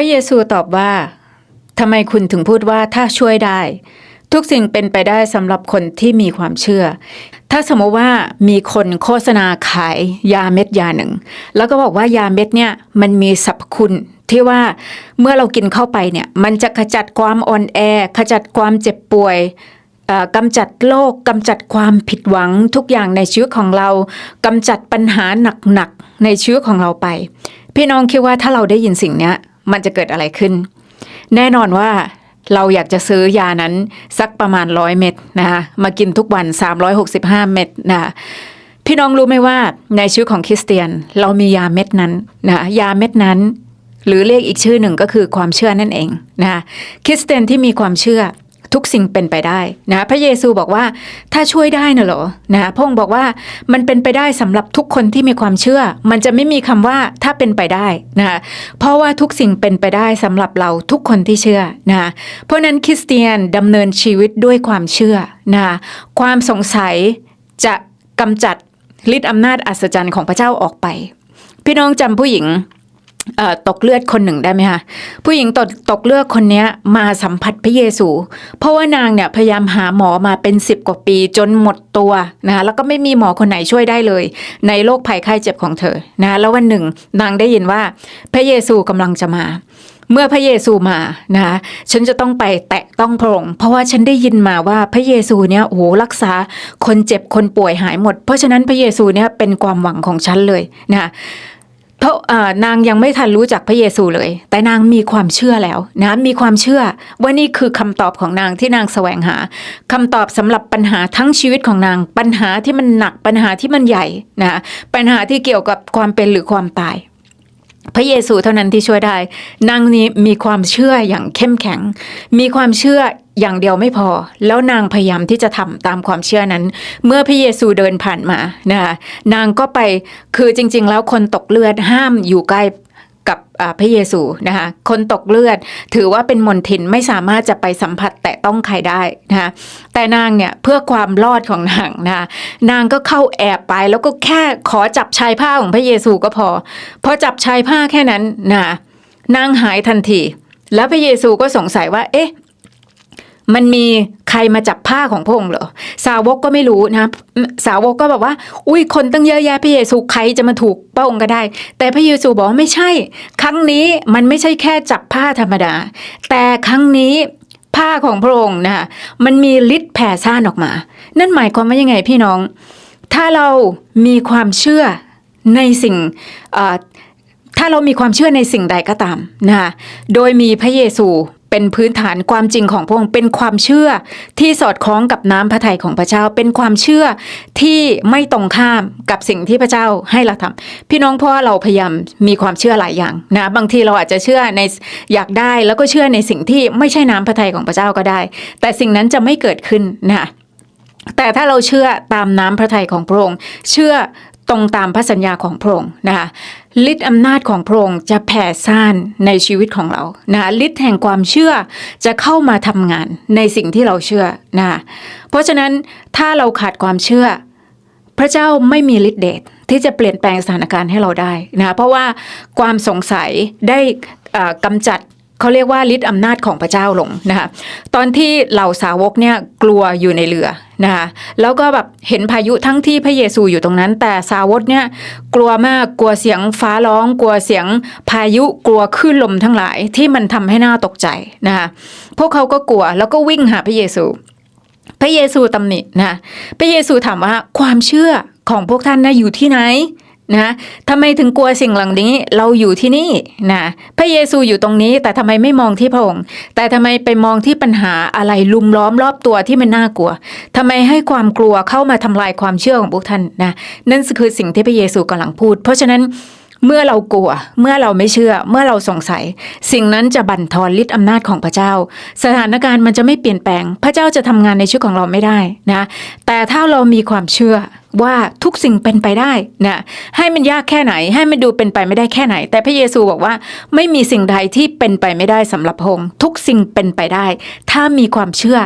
พระเยซูตอบว่าทำไมคุณถึงพูดว่าถ้าช่วยได้ ทุกสิ่งเป็นไปได้สำหรับคนที่มีความเชื่อ ถ้าสมมติว่ามีคนโฆษณาขายยาเม็ดยาหนึ่ง แล้วก็บอกว่ายาเม็ดเนี่ยมันมีสรรพคุณที่ว่าเมื่อเรากินเข้าไปเนี่ยมันจะขจัดความอ่อนแอ ขจัดความเจ็บป่วยกำจัดโรคกำจัดความผิดหวังทุกอย่างในชีวิตของเรากำจัดปัญหาหนักๆในชีวิตของเราไป พี่น้องคิดว่าถ้าเราได้ยินสิ่งเนี้ย มันจะเกิดอะไรขึ้น แน่นอนว่าเราอยากจะซื้อยานั้นสักประมาณร้อยเม็ดนะคะมากินทุกวัน 365 เม็ดนะคะพี่น้องรู้ไหมว่าในชีวิตของคริสเตียนเรามียาเม็ดนั้นนะยาเม็ดนั้น หรือเรียกอีกชื่อหนึ่งก็คือความเชื่อนั่นเองนะคะคริสเตียนที่มีความเชื่อ ทุกสิ่งเป็นไปได้นะพระเยซูบอกว่าถ้าช่วยได้นะเหรอนะพระองค์บอกว่ามันเป็นไปได้สำหรับทุกคนที่มีความเชื่อ มันจะไม่มีคำว่าถ้าเป็นไปได้นะคะเพราะว่าทุกสิ่งเป็นไปได้สำหรับเราทุกคนที่เชื่อนะเพราะนั้นคริสเตียนดำเนินชีวิตด้วยความเชื่อนะความสงสัยจะกำจัดฤทธิ์อำนาจอัศจรรย์ของพระเจ้าออกไป พี่น้องจำผู้หญิง ตกเลือดคนหนึ่งได้ไหมคะผู้หญิงตกตกเลือดคนนี้มาสัมผัสพระเยซู เพราะว่านางเนี่ยพยายามหาหมอมาเป็นสิบกว่าปีจนหมดตัวนะคะแล้วก็ไม่มีหมอคนไหนช่วยได้เลย ในโรคภัยไข้เจ็บของเธอนะะแล้ววันหนึ่งนางได้ยินว่าพระเยซูกำลังจะมาเมื่อพระเยซูมานะคะฉันจะต้องไปแตะต้องพระองค์เพราะว่าฉันได้ยินมาว่าพระเยซูเนี่ยโอ้โหรักษาคนเจ็บคนป่วยหายหมด เพราะฉะนั้นพระเยซูเนี่ยเป็นความหวังของฉันเลยนะคะ เพราะนางยังไม่ทันรู้จักพระเยซูเลย แต่นางมีความเชื่อแล้วนะมีความเชื่อว่านี่คือคำตอบของนางที่นางแสวงหาคำตอบสำหรับปัญหาทั้งชีวิตของนาง ปัญหาที่มันหนักปัญหาที่มันใหญ่นะปัญหาที่เกี่ยวกับความเป็นหรือความตาย พระเยซูเท่านั้นที่ช่วยได้ นางนี้มีความเชื่ออย่างเข้มแข็ง มีความเชื่ออย่างเดียวไม่พอ แล้วนางพยายามที่จะทำตามความเชื่อนั้น เมื่อพระเยซูเดินผ่านมานะคะนางก็ไปคือจริง ๆ แล้วคนตกเลือดห้ามอยู่ใกล้ กับพระเยซูนะคะคนตกเลือดถือว่าเป็นมนทินไม่สามารถจะไปสัมผัสแตะต้องใครได้นะคะแต่นางเนี่ยเพื่อความรอดของนางนะคะนางก็เข้าแอบไปแล้วก็แค่ขอจับชายผ้าของพระเยซูก็พอพอจับชายผ้าแค่นั้นนะนางหายทันที แล้วพระเยซูก็สงสัยว่า เอ๊ะ มันมีใครมาจับผ้าของพระองค์เหรอ สาวกก็ไม่รู้นะ สาวกก็แบบว่า อุ้ยคนตั้งเยอะแยะพระเยซูใครจะมาถูกพระองค์ก็ได้ แต่พระเยซูบอกว่าไม่ใช่ ครั้งนี้มันไม่ใช่แค่จับผ้าธรรมดา แต่ครั้งนี้ผ้าของพระองค์นะคะมันมีฤทธิ์แผ่ซ่านออกมา นั่นหมายความว่ายังไงพี่น้อง ถ้าเรามีความเชื่อในสิ่งถ้าเรามีความเชื่อในสิ่งใดก็ตามนะคะโดยมีพระเยซู เป็นพื้นฐานความจริงของพระองค์เป็นความเชื่อที่สอดคล้องกับน้ำพระทัยของพระเจ้า เป็นความเชื่อที่ไม่ตรงข้ามกับสิ่งที่พระเจ้าให้เราทำพี่น้องเพราะว่าเราพยายามมีความเชื่อหลายอย่างนะบางทีเราอาจจะเชื่อในอยากได้แล้วก็เชื่อในสิ่งที่ไม่ใช่น้ำพระทัยของพระเจ้าก็ได้ แต่สิ่งนั้นจะไม่เกิดขึ้นนะแต่ถ้าเราเชื่อตามน้ำพระทัยของพระองค์ เชื่อ ตรงตามพระสัญญาของพระองค์นะคะฤทธิ์อำนาจของพระองค์จะแผ่ซ่านในชีวิตของเรานะฤทธิ์แห่งความเชื่อจะเข้ามาทำงานในสิ่งที่เราเชื่อนะะเพราะฉะนั้นถ้าเราขาดความเชื่อ พระเจ้าไม่มีฤทธิ์เดชที่จะเปลี่ยนแปลงสถานการณ์ให้เราได้นะะเพราะว่าความสงสัยได้กำจัด เขาเรียกว่าฤทธิ์อำนาจของพระเจ้าลงนะคะตอนที่เหล่าสาวกเนี่ยกลัวอยู่ในเรือนะคะแล้วก็แบบเห็นพายุทั้งที่พระเยซูอยู่ตรงนั้น แต่สาวกเนี่ยกลัวมากกลัวเสียงฟ้าร้อง กลัวเสียงพายุกลัวคลื่นลมทั้งหลายที่มันทำให้น่าตกใจนะคะพวกเขาก็กลัวแล้วก็วิ่งหาพระเยซู พระเยซูตำหนินะพระเยซูถามว่าความเชื่อของพวกท่านนะอยู่ที่ไหน นะทำไมถึงกลัวสิ่งเหล่านี้เราอยู่ที่นี่นะพระเยซูอยู่ตรงนี้ แต่ทำไมไม่มองที่พระองค์แต่ทำไมไปมองที่ปัญหาอะไรลุมล้อมรอบตัวที่มันน่ากลัวทำไมให้ความกลัวเข้ามาทำลายความเชื่อของพวกท่านนะนั่นคือสิ่งที่พระเยซูกำลังพูด เพราะฉะนั้นเมื่อเรากลัว เมื่อเราไม่เชื่อ เมื่อเราสงสัย สิ่งนั้นจะบั่นทอนฤทธิ์อำนาจของพระเจ้า สถานการณ์มันจะไม่เปลี่ยนแปลง พระเจ้าจะทำงานในชีวิตของเราไม่ได้นะ แต่ถ้าเรามีความเชื่อ ว่าทุกสิ่งเป็นไปได้นะให้มันยากแค่ไหน ให้มันดูเป็นไปไม่ได้แค่ไหน แต่พระเยซูบอกว่าไม่มีสิ่งใดที่เป็นไปไม่ได้สำหรับพระองค์ทุกสิ่งเป็นไปได้ ถ้ามีความเชื่อ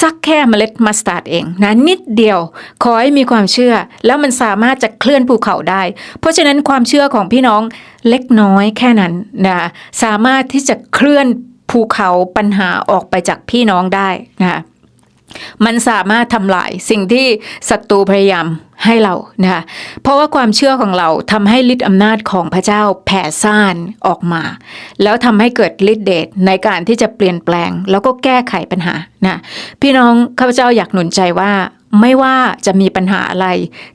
สักแค่เมล็ดมัสตาร์ดเองนะนิดเดียวขอให้มีความเชื่อ แล้วมันสามารถจะเคลื่อนภูเขาได้ เพราะฉะนั้นความเชื่อของพี่น้องเล็กน้อยแค่นั้นนะสามารถที่จะเคลื่อนภูเขาปัญหาออกไปจากพี่น้องได้นะคะ มันสามารถทำลายสิ่งที่ศัตรูพยายามให้เรานะคะเพราะว่าความเชื่อของเราทำให้ฤทธิ์อำนาจของพระเจ้าแผ่ซ่านออกมา แล้วทำให้เกิดฤทธิ์เดชในการที่จะเปลี่ยนแปลง แล้วก็แก้ไขปัญหานะพี่น้องข้าพเจ้าอยากหนุนใจว่าไม่ว่าจะมีปัญหาอะไร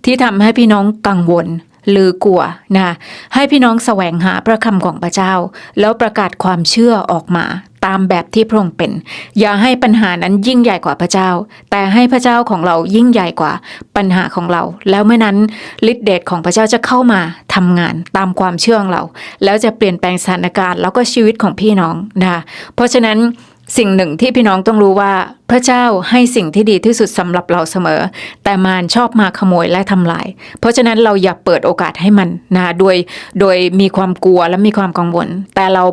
ที่ทำให้พี่น้องกังวลหรือกลัวนะให้พี่น้องแสวงหาพระคำของพระเจ้า แล้วประกาศความเชื่อออกมา ตามแบบที่พระองค์เป็น อย่าให้ปัญหานั้นยิ่งใหญ่กว่าพระเจ้า แต่ให้พระเจ้าของเรายิ่งใหญ่กว่าปัญหาของเรา แล้วเมื่อนั้นฤทธิเดชของพระเจ้าจะเข้ามาทำงานตามความเชื่อของเรา แล้วจะเปลี่ยนแปลงสถานการณ์แล้วก็ชีวิตของพี่น้องนะคะเพราะฉะนั้นสิ่งหนึ่งที่พี่น้องต้องรู้ว่า พระเจ้าให้สิ่งที่ดีที่สุดสำหรับเราเสมอ แต่มารชอบมาขโมยและทำลาย เพราะฉะนั้นเราอย่าเปิดโอกาสให้มันนะโดยโดยมีความกลัวและมีความกังวล แต่เรา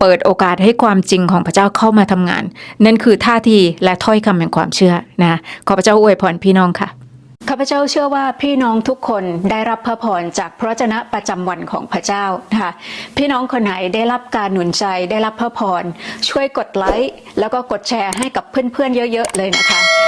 เปิดโอกาสให้ความจริงของพระเจ้าเข้ามาทำงาน นั่นคือท่าทีและถ้อยคำแห่งความเชื่อนะขอพระเจ้าอวยพรพี่น้องค่ะข้าพเจ้าเชื่อว่าพี่น้องทุกคนได้รับพระพรจากพระเจนะประจำวันของพระเจ้านะคะพี่น้องคนไหนได้รับการหนุนใจได้รับพระพรช่วยกดไลค์แล้วก็กดแชร์ให้กับเพื่อนๆเยอะ ๆ เลยนะคะ